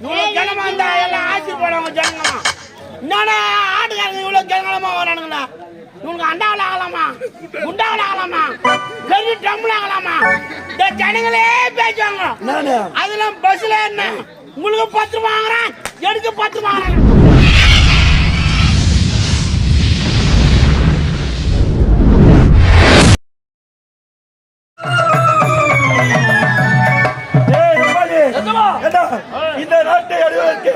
இவ்வளவு ஜனமா இருந்தா எல்லாம் ஆட்சி போடுவாங்க ஜனங்களா என்னடா ஆட்டுக்காரங்க இவ்வளவு ஜனங்களமா வரானுங்கண்ணா இவனுக்கு அண்டாவில் ஆகலாமா? குண்டாவில் ஆகலாமா? பெரிய ட்ரம்ல ஆகலாமா? இந்த ஜனங்களே பேசுவாங்க. நானு அதெல்லாம் பஸ்ல என்ன? உங்களுக்கு பத்து வாங்குறேன் எனக்கு பத்து வாங்குறேன். ஏய், நாட்டை அடைவதற்கு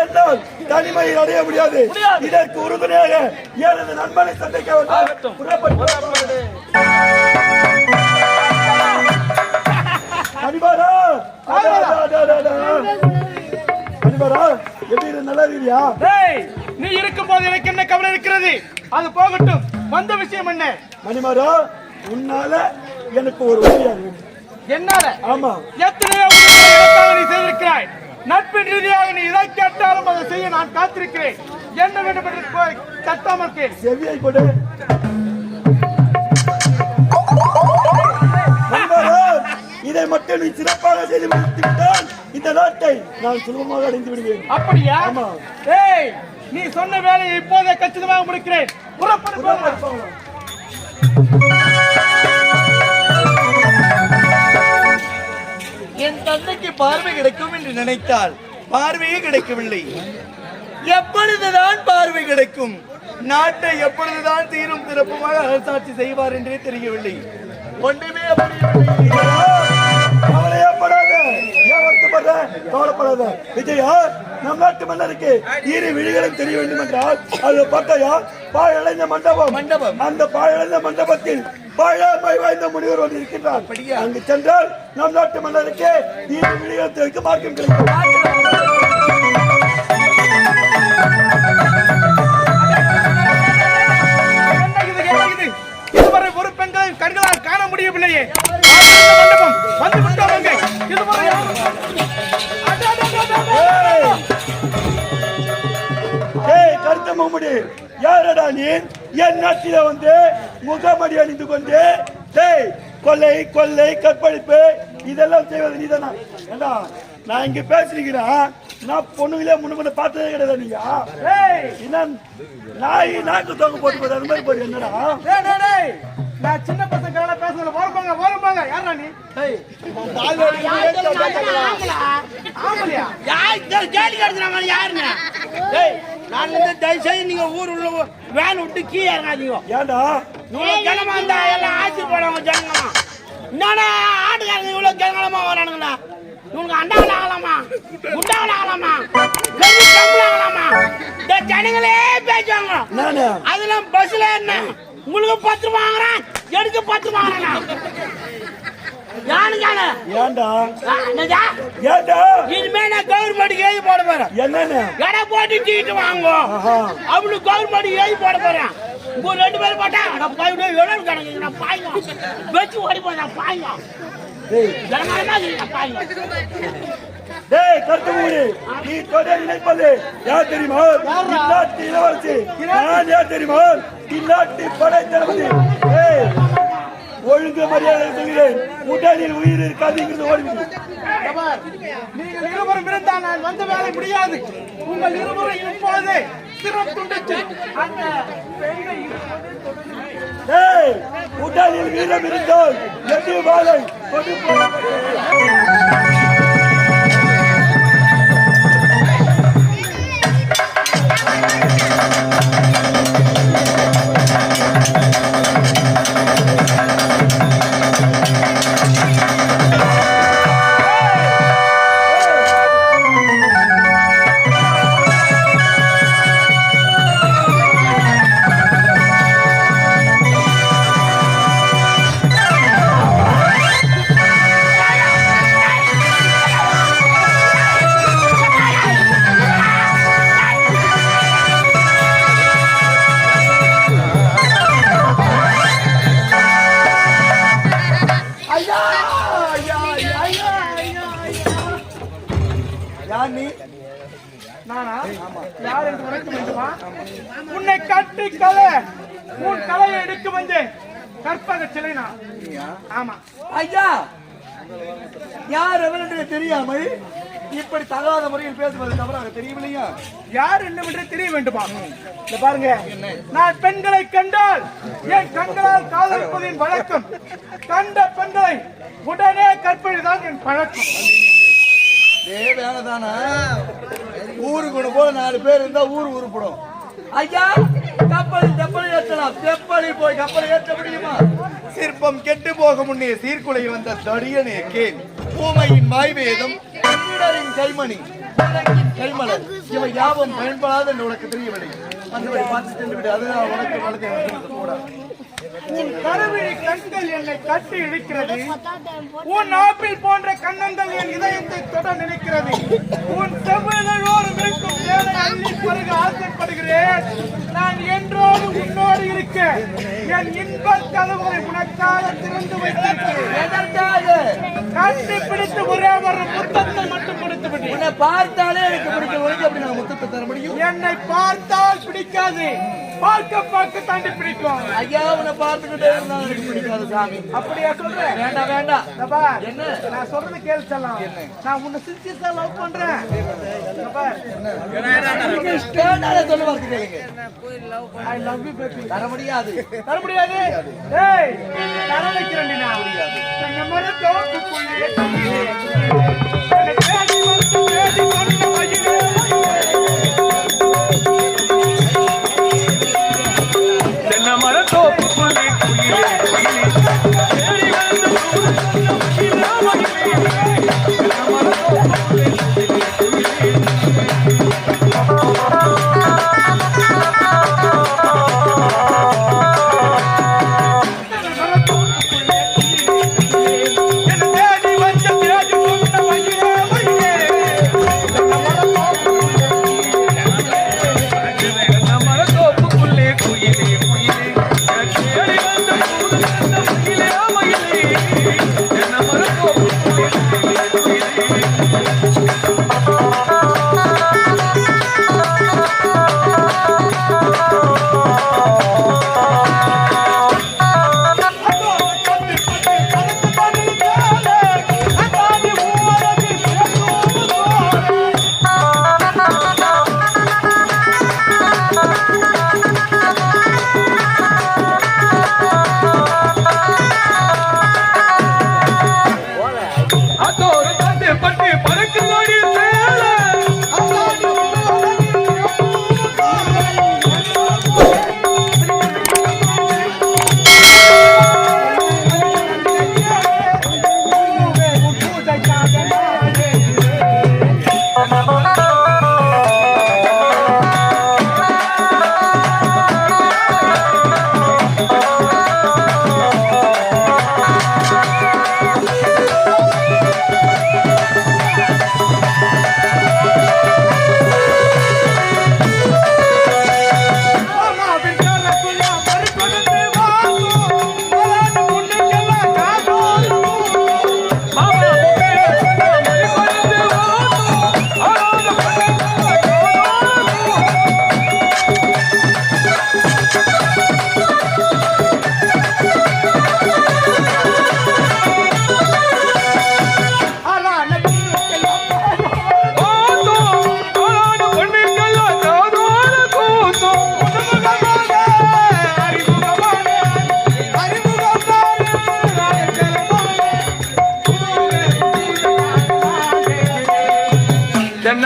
என்னால் தனிமையில் அடைய முடியாது. இதற்கு உறுதுணையாக எனது நண்பனை சந்திக்க புறப்பட்டு அடா. அடிபாரா எப்படி நல்லா நீ இருக்கும்போது எனக்கு என்ன கவலை இருக்கிறது? அது போகட்டும். வந்த விஷயம் என்ன? மணிமாரா உன்னால எனக்கு ஒரு உதவியாக என்னால? ஆமா. எத்தனையோ நீ செய்திருக்கிறாய். நட்பின் ரீதியாக நீ எதை கேட்டாலும் அதை செய்ய நான் காத்திருக்கிறேன். என்ன வேண்டும் என்று போய் தட்டாமல் கேள் செவியை கொடு. இதை மட்டும் நீ சிறப்பாக செய்து முடித்து விட்டால் இந்த நாட்டை நான் சுலபமாக அடைந்து விடுவேன். அப்படியா. ஏய் நீ சொன்ன வேலையை இப்போதே கச்சிதமாக முடிக்கிறேன். புறப்படு. தந்தைக்கு பார்வை கிடைக்கும் என்று நினைத்தால் பார்வையே கிடைக்கவில்லை. எப்பொழுதுதான் பார்வை கிடைக்கும்? நாட்டை எப்பொழுதுதான் தீரும் சிறப்புமாக அரசாட்சி செய்வார் என்றே தெரியவில்லை. ஒன்றுமே. கவலையப்படாத ஏன் வருத்தப்படுற? கவலைப்படாத. விஜயா நம் நாட்டு மன்னருக்கு இரு விழிகளும் தெரிய வேண்டும் என்றால் அது பார்த்தாயா பாழடைந்த மண்டபம். மண்டபம். அந்த பாழடைந்த மண்டபத்தில் பழமை வாய்ந்த முனிவர் ஒன்று இருக்கின்றார்? அங்கு சென்றால் நம் நாட்டு மன்னருக்கு விழிகள் திறக்க மார்க்கம் கிடைக்கும் கொள்ளை கொள்ளை கற்பழிப்பு இதெல்லாம் செய்வது நீதானா? ஏண்டா நான் இங்க பேசிருக்கிறேன் நான் பொண்ணுங்களே முன்ன முன்ன பார்த்ததே கிடையாது நீங்க ஏய், என்ன நாய் நாக்கு தொங்க போட்டு போது அந்த மாதிரி போடு என்னடா? டேய், டேய், டேய். நான் சின்ன பசங்க பேசுறேன் வரும்பாங்க வரும்பாங்க யாரா நீ நான் வந்து தயவு செய்து நீங்க ஊர் உள்ள வேன் விட்டு கீழே இறங்காதீங்க. ஏண்டா? ஜனமா இருந்தா எல்லாம் ஆட்சி ஜனங்களா என்னடா ஆட்டுக்காரங்க இவ்வளவு ஜனங்களமா வரானுங்கண்ணா இவனுக்கு அண்டாவில் ஆகலாமா? குண்டாவில் ஆகலாமா? ஆகலாமா? இந்த ஜனங்களே பேசுவாங்க அதெல்லாம் பஸ்ல என்ன உங்களுக்கு பத்து வாங்குறேன். எனக்கு பத்து வாங்குறேன் என்னதா? ஏண்டா? இனிமே நான் கவர்மெண்ட்டுக்கு எழுதி போட போறேன். என்னன்னு எடை போட்டு சீட்டு வாங்கோ ஆஹா. அவனுக்கு கவர்மெண்ட் எழுதி போட போறேன். உங்க ரெண்டு பேரும் போட்டா நான் பாய் எவ்வளவு கணக்கு நான் பாய்ங்க. வச்சு ஓடி போய் பாய்ங்க. டேய். கருத்து மூடி. நீ தொட நினைப்பது யார் தெரியுமா? இந்நாட்டு இளவரசி. நான் யார் தெரியுமா? இந்நாட்டு படை தளபதி ஒழுங்கு மரியாதை சொல்கிறேன் உடலில் உயிர் இருக்காதுங்கிறது ஜபார், நீங்கள் இருவரும் இருந்தால் நான் வந்த வேலை முடியாது. உங்கள் இருவரும் இப்போது சிரம் துண்டித்து அந்த உடலில் வீரம் இருந்தால் எது வாழை கொண்டு ஐயா உன்னை கட்டி கலை. உன் கலையை எடுக்க வந்தேன் கற்பக சிலை நான் ஆமா. ஐயா யார் எவன் என்று தெரியாமல் இப்படி தகாத முறையில் பேசுவது தவறாக தெரியவில்லையா யார் என்னவென்று தெரிய வேண்டுமா? இந்த பாருங்க. நான் பெண்களை கண்டால் என் கண்களால் காதலிப்பதின் வழக்கம். கண்ட பெண்களை உடனே கற்பழிதான் என் பழக்கம். இதே வேலைதானா? ஊருக்கு போல நாலு பேர் இருந்தா ஊர் உருப்படும். ஐயா கப்பல் கப்பல் ஏற்றலாம். கப்பலில் போய் கப்பல் ஏற்ற முடியுமா? சிற்பம் கெட்டு போக முன்னே சீர்குலை வந்த தடியனே கே பூமையின் மாய்வேதம் கண்ணிடரின் கைமணி. உலகின் கைமலர். இவை யாவும் பயன்படாத உனக்கு தெரியவில்லை மற்றபடி பார்த்து சென்று விடு அதுதான் உனக்கு வளர்த்து கூடாது உன் கருவிழி கண்கள் என்னை கட்டி இழுக்கிறது. உன் ஆப்பிள் போன்ற கண்ணங்கள் என் இதயத்தை தொட நினைக்கிறது. உன் செவ்வதோடு இருக்கும் அள்ளி பருக ஆசைப்படுகிறேன். நான் என்றோடு உன்னோடு இருக்க. என் இன்ப கதவுகளை உனக்காக திறந்து வைத்திருக்கிறேன். எதற்காக? கட்டி பிடித்து ஒரே ஒரு முத்தத்தை மட்டும் கொடுத்து விடு. உன்னை பார்த்தாலே எனக்கு பிடிக்க ஒழுங்கு அப்படி நான் முத்தத்தை தர முடியும்? என்னை பார்த்தால் பிடிக்காது. பார்க்க பார்க்க தாண்டி பிடிக்கும் ஐயா உன்னை பார்த்துக்கிட்டே இருந்தா எனக்கு பிடிக்காது சாமி. அப்படியா சொல்றேன் வேண்டாம் வேண்டாம். என்ன? நான் சொல்றது கேளு செல்லம். நான் உன்னை சின்சியஸா love பண்றேன். சொல்ல கேளுங்க. baby. தர முடியாது. தர முடியாது? ஏய், தர வைக்கிறேன்டி நான்.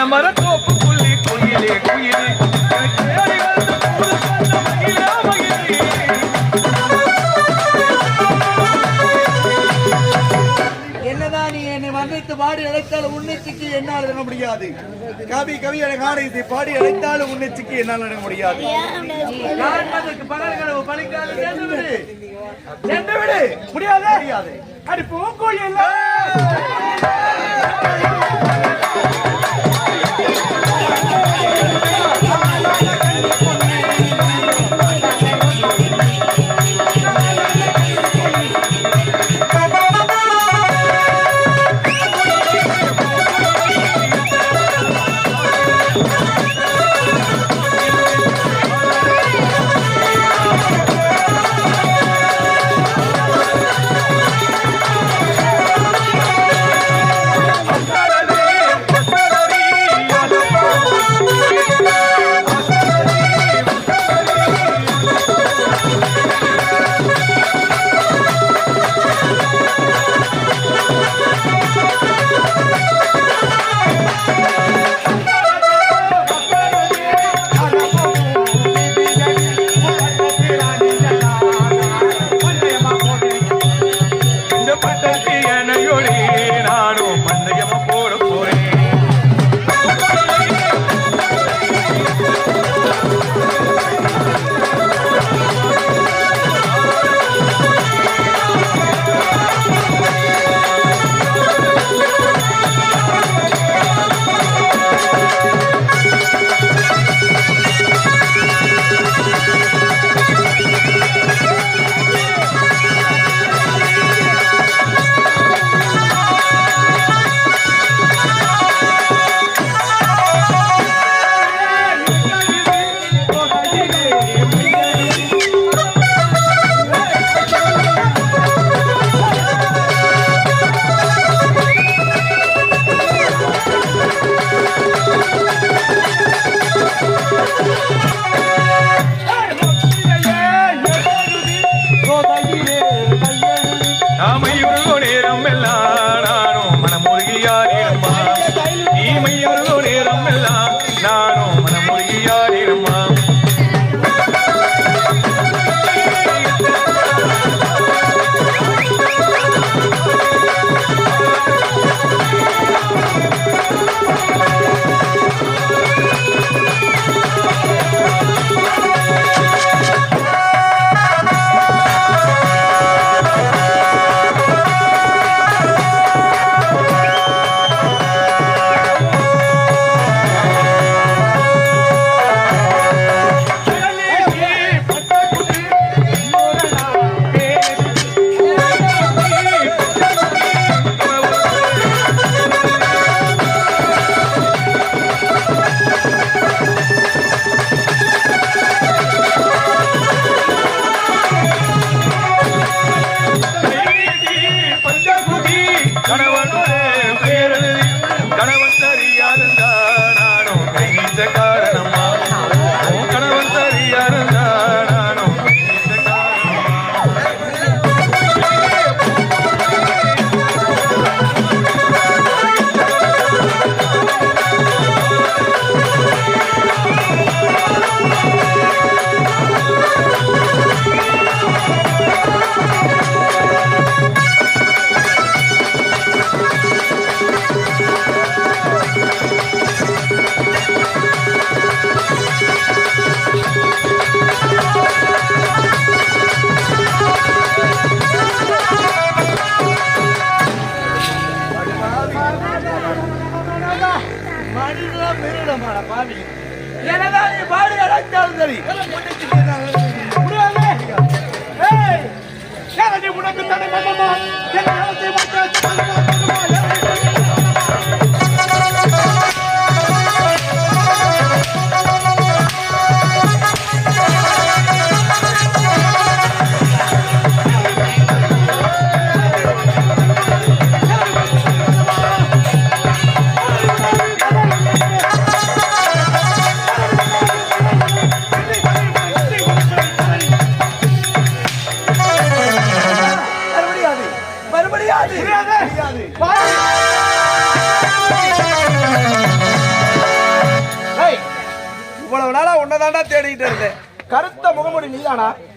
மகிழே மகிழே என்னதான் நீ என்னை வர்ணித்து பாடி அழைத்தாலும் சிக்கி என்னால் இறங்க முடியாது. கவி கவி என காணி பாடி அழைத்தாலும் சிக்கி என்னால் இறங்க முடியாது. காண்பதற்கு பகல் முடியாது. முடியாது அடி பூங்கோயில்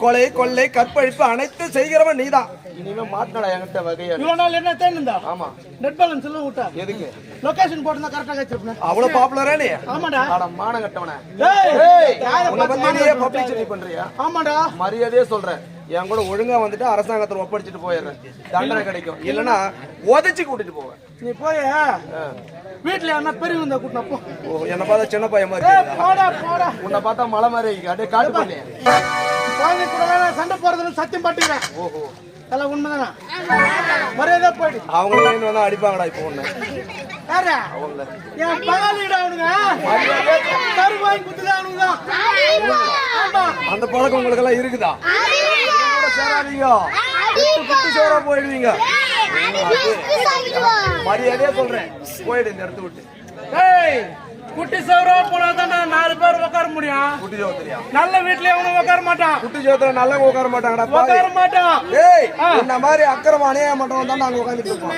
கொலை கொள்ளை கற்பழிப்பு அனைத்து செய்கிறவன் நீதான். இனிமே மாட்டினடா என்கிட்ட வகையா இவ்வளவு நாள் என்ன தேர்ந்தா ஆமா. நெட் பேலன்ஸ் எல்லாம் விட்டா? எதுக்கு? லொகேஷன் போட்டு கரெக்டா வச்சிருப்பேன் அவ்வளவு பாப்புலரா நீ? ஆமாடா. அட மான கட்டவன. ஏய் உன்னை பண்றியா? ஆமாடா. மரியாதையே சொல்றேன். என் கூட ஒழுங்கா வந்துட்டு அரசாங்கத்துல ஒப்படைச்சிட்டு போயிடுறேன். தண்டனை கிடைக்கும். இல்லனா உதச்சு கூட்டிட்டு போவேன். நீ போய். வீட்டுல என்ன பெரிய வந்தா ஓ என்ன பார்த்தா சின்ன பையன் மாதிரி உன்னை பார்த்தா மலை மாதிரி அப்படியே காட்டு பண்ணி. குழந்தை கூட நான் சண்டை போறதுன்னு சத்தியம் பட்டுக்கிறேன் ஓஹோ எல்லாம் உண்மைதானா மரியாதை போயிடு அவங்களும் இன்னும் வந்து அடிப்பாங்கடா இப்போ ஒண்ணு அவங்கள என் பகாலிடா அவனுங்க கரு வாங்கி குத்துதா அவனுங்க ஆமா அந்த பழக்கம் உங்களுக்கு எல்லாம் இருக்குதா சேராதீங்க போயிடுவீங்க மரியாதையே சொல்றேன் போயிடு இந்த இடத்த விட்டு ஏய் குட்டி சௌரா போனாதான் நாலு பேர் உட்கார முடியும். குட்டி சோறு தெரியா? நல்ல வீட்ல எவனும் உட்கார மாட்டான். குட்டி சோத்துல நல்லா உட்கார மாட்டாங்கடா. உட்கார மாட்டான். ஏய் இந்த மாதிரி அக்கிரம அணைய மாட்டோம் தான் நாங்க உட்காந்துட்டு இருக்கோம்.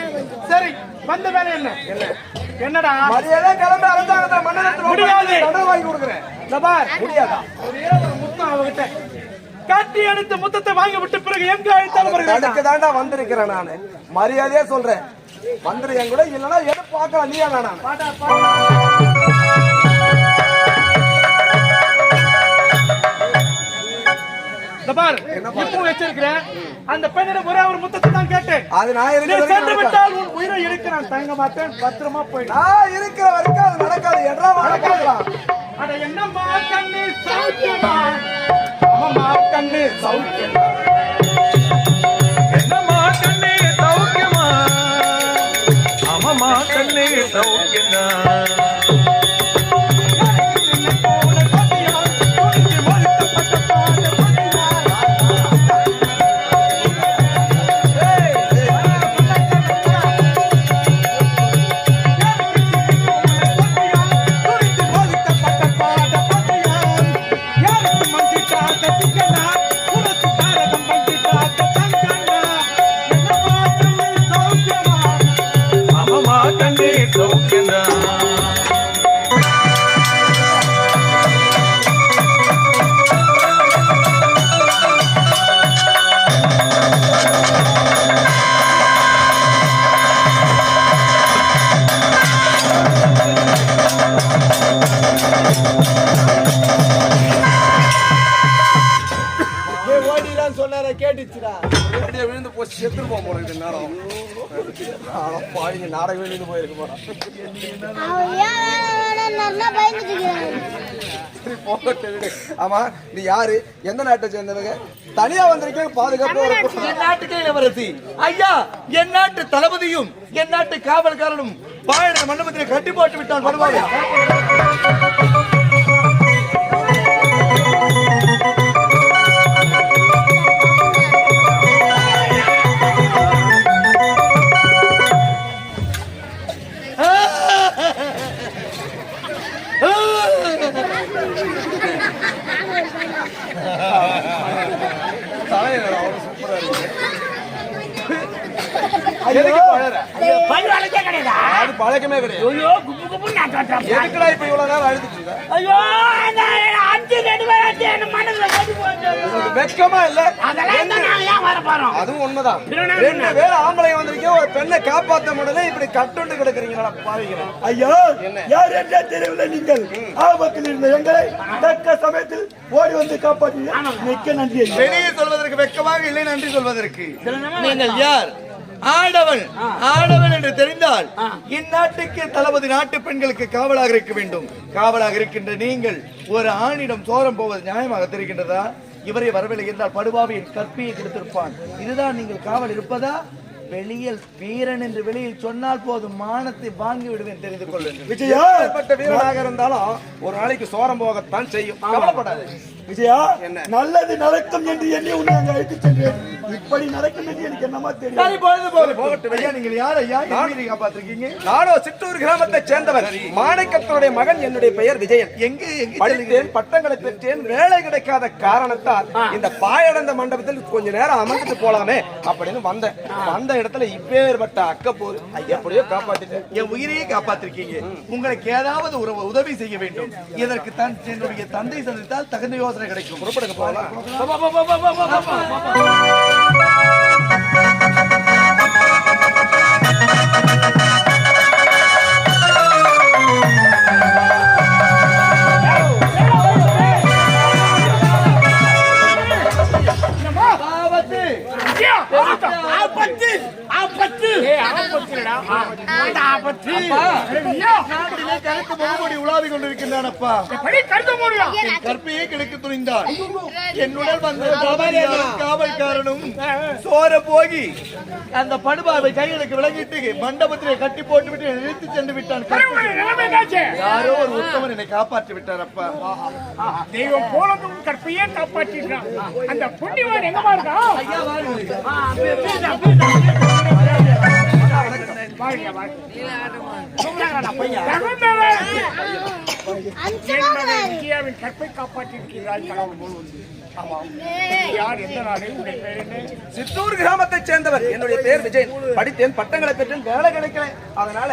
சரி வந்த வேலை என்ன? என்னடா? மரியாதை கிளம்பி அரசாங்கத்தை மன்னனத்துல முடியாது. தண்டனை வாங்கி கொடுக்குறேன். இந்த பார். முடியாதா? ஒரே ஒரு முத்தம் அவகிட்ட. கட்டி அடித்த முத்தத்தை வாங்கி விட்ட பிறகு எங்க அழைத்தாலும்? தடுக்க தாண்டா வந்திருக்கிறேன் நானு. மரியாதையே சொல்றேன். வந்துரு என் கூட. இல்லைன்னா எது பார்க்கலாம். நீ வச்சிருக்கிறேன். அந்த பெண்ணிடம் ஒரே ஒரு முத்தத்தை தான் கேட்டேன். அது நான் சென்று. விட்டால் உன் உயிரை எடுக்க நான் தங்க மாட்டேன். பத்திரமா போயிடு. நான் இருக்கிற வரைக்கும் அது நடக்காது. எட்ரா நடக்காதுடா அட என்னம்மா கண்ணு சௌக்கியமா? அம்மா கண்ணு சௌக்கியமா? கண்ணே யோகினா சொன்னார கேட்டுச்சுடா. விழுந்து போச்சு செத்துருப்போம் போல நேரம். ஆனா பாருங்க நாடகம் வெளியில போயிருக்கு போறான். ஆமா நீ யாரு? எந்த நாட்டை சேர்ந்தவங்க? தனியா வந்திருக்கீங்க பாதுகாப்பு என் நாட்டுக்கு இளவரசி. ஐயா என் நாட்டு தளபதியும் என் நாட்டு காவல்காரனும் பாயட மண்டபத்தில் கட்டி போட்டு விட்டான் வருவாங்க பல் வளைச்சே கிடையாதா? அது பழக்கமே கிடையாது. ஐயோ குப்பு குப்பு நாட்டாட்டா எதுக்குடா இப்ப இவ்வளவு நேரம் அழுதுட்டு இருக்க? ஐயோ அஞ்சு கட்டி போச்சு வெட்கமா இல்ல? அதெல்லாம் தான் நாங்க ஏன் வர போறோம். அதுவும் உண்மைதான். ரெண்டு பேர் ஆம்பளை வந்திருக்கீங்க ஒரு பெண்ணை காப்பாத்த முடியல இப்படி கட்டுண்டு கிடக்குறீங்களா பாவிக்கிறேன். ஐயா யார் என்றே தெரியவில்லை நீங்கள் ஆபத்தில் இருந்த எங்களை தக்க சமயத்தில் ஓடி வந்து காப்பாற்றி மிக்க நன்றி. வெளியே சொல்வதற்கு வெட்கமாக இல்லை நன்றி சொல்வதற்கு. நீங்கள் யார்? ஆடவன் ஆடவன் என்று தெரிந்தால் இந்நாட்டுக்கு தளபதி நாட்டு பெண்களுக்கு காவலாக இருக்க வேண்டும். காவலாக இருக்கின்ற நீங்கள் ஒரு ஆணிடம் சோரம் போவது நியாயமாக தெரிகின்றதா? இவரை வரவில்லை என்றால் படுபாவியின் கற்பியை கெடுத்திருப்பான். இதுதான் நீங்கள் காவல் இருப்பதா? வெளியில் வீரன் என்று வெளியில் சொன்னால் போதும் மானத்தை வாங்கி விடுவேன் தெரிந்து கொள்ளுங்கள் விஜயா! வீரனாக இருந்தாலும் ஒரு நாளைக்கு சோரம் போகத்தான் செய்யும். கவலைப்படாது. விஜயா நல்லது நடக்கும் என்று எண்ணி உன்னை அங்கு அழைத்துச் சென்றேன். இப்படி நடக்கும் என்று எனக்கு என்னமா தெரியும்? சரி பொழுது போகுது போகட்டும் ஐயா நீங்கள் யார் ஐயா? யாரை காப்பாத்திருக்கீங்க? நானோ சிற்றூர் கிராமத்தை சேர்ந்தவர். மாணிக்கத்தனுடைய மகன் என்னுடைய பெயர் விஜயன். எங்க எங்க படித்தேன் பட்டங்களை பெற்றேன் வேலை கிடைக்காத காரணத்தால் இந்த பாயடந்த மண்டபத்தில் கொஞ்ச நேரம் அமர்ந்துட்டு போலாமே அப்படின்னு வந்தேன். வந்த இடத்துல இப்பேற்பட்ட அக்கப்போர் எப்படியோ காப்பாத்திட்டேன். என் உயிரையே காப்பாத்திருக்கீங்க. உங்களுக்கு ஏதாவது ஒரு உதவி செய்ய வேண்டும். இதற்கு தான் என்னுடைய தந்தை சந்தித்தால் தகுந்த யோசனை கிடைக்கும். புறப்படுங்க போகலாம். சோர போகி. அந்த படுபாவை கைகளுக்கு விளங்கிட்டு மண்டபத்திலே கட்டி போட்டு விட்டு இழுத்து சென்று விட்டான். யாரோ ஒரு உத்தமன் என்னை காப்பாற்றி விட்டார் அப்பா. தெய்வம் போலதும் கற்பியே காப்பாற்றிருக்கான் அந்த புண்ணியவான் எங்கமா இருக்கான் ஐயா வாருங்கள். வாழ்க, விஜயாவின் கற்பை காப்பாற்றிருக்கிறாய் கடவுள் போல் வந்து சித்தூர் கிராமத்தை சேர்ந்தவர். என்னுடைய பெயர் விஜயன். படித்தேன் பட்டங்களை பெற்றேன் வேலை கிடைக்கல. அதனால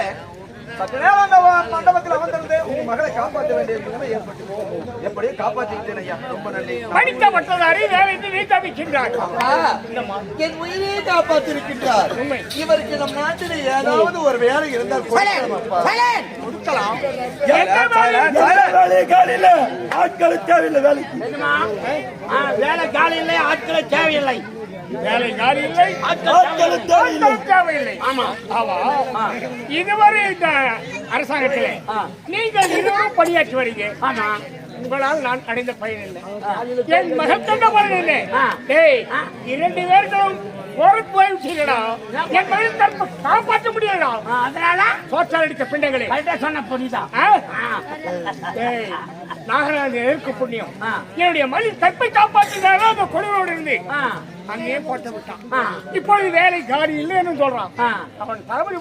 சற்று நேரம் அந்த வ- மண்டபத்தில் அமர்ந்திருந்து உங்க மகளை காப்பாற்ற வேண்டிய நிலைமை ஏற்பட்டு எப்படியோ காப்பாற்றி விட்டேன் ஐயா. ரொம்ப நன்றி. படித்த பட்டதாரி வேலைக்கு வீட்டாமிக்கின்றார் என் உயிரையே காப்பாற்றிருக்கின்றார். இவருக்கு நம் நாட்டில் ஏதாவது ஒரு வேலை இருந்தால் கொடுக்கலாம். காலையில ஆட்கள் தேவையில்லை வேலைக்கு. வேலை காலி இல்லை ஆட்களை தேவையில்லை. வேலை காரி இல்லை? தேவையில்லை ஆமா. இதுவரை இந்த அரசாங்கத்திலே நீங்கள் இருவரும் பணியாற்றி வரீங்க. ஆமா. உங்களால் நான் அடைந்த பயன் இல்லை. என் மகன் கண்ட பலன் இல்லை. இரண்டு பேர்களும் பொறுப்பு போயிடுச்சீங்கடா என் மகன் தற்ப காப்பாற்ற முடியலடா. அதனால? தோற்றால் அடித்த பிண்டைகளே கரெக்டா சொன்ன புரியுதா நாகராஜ எதற்கு புண்ணியம். என்னுடைய மகன் கற்பை காப்பாற்றினாலும் அந்த கொழுவோடு இருந்து அங்கேயே போட்டு விட்டான். இப்பொழுது வேலை காரி இல்லைன்னு சொல்றான். அவன் தளபதி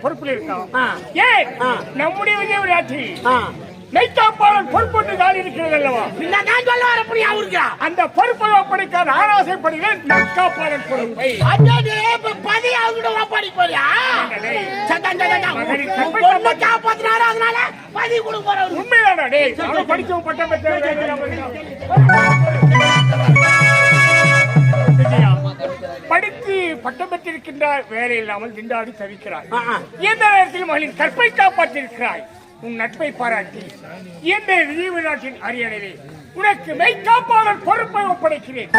பொறுப்பில் இருக்கான். ஆ. நம்முடைய விஜயவிராட்சி ஆ. மெய்காப்பாளன் பொறுப்பொன்று காலி இருக்கிறது அல்லவா? பின்ன நான் சொல்ல வர அவருக்கு அந்த பொறுப்பை ஒப்படைக்க நான் ஆசைப்படுகிறேன் மெய்காப்பாளன் பொறுப்பை. இப்ப பதி அவங்க ஒப்படை போறியா? சத்தம் சத்தம் மகனின் உன் பொண்ணை காப்பாத்தினாரு? அதனால பதி போறவரு. உண்மையான டேய் அவன் படிச்சவன் பட்டம் பெற்ற படித்து பட்டம் பெற்றிருக்கின்றார் வேலை இல்லாமல் திண்டாடி தவிக்கிறாய். எந்த நேரத்தில் மகளின் கற்பை காப்பாற்றிருக்கிறாய் உன் நட்பை பாராட்டி என்னை விழிவு நாட்டின் அரியணையிலே உனக்கு மெய்காப்பாளர் பொறுப்பை ஒப்படைக்கிறேன்.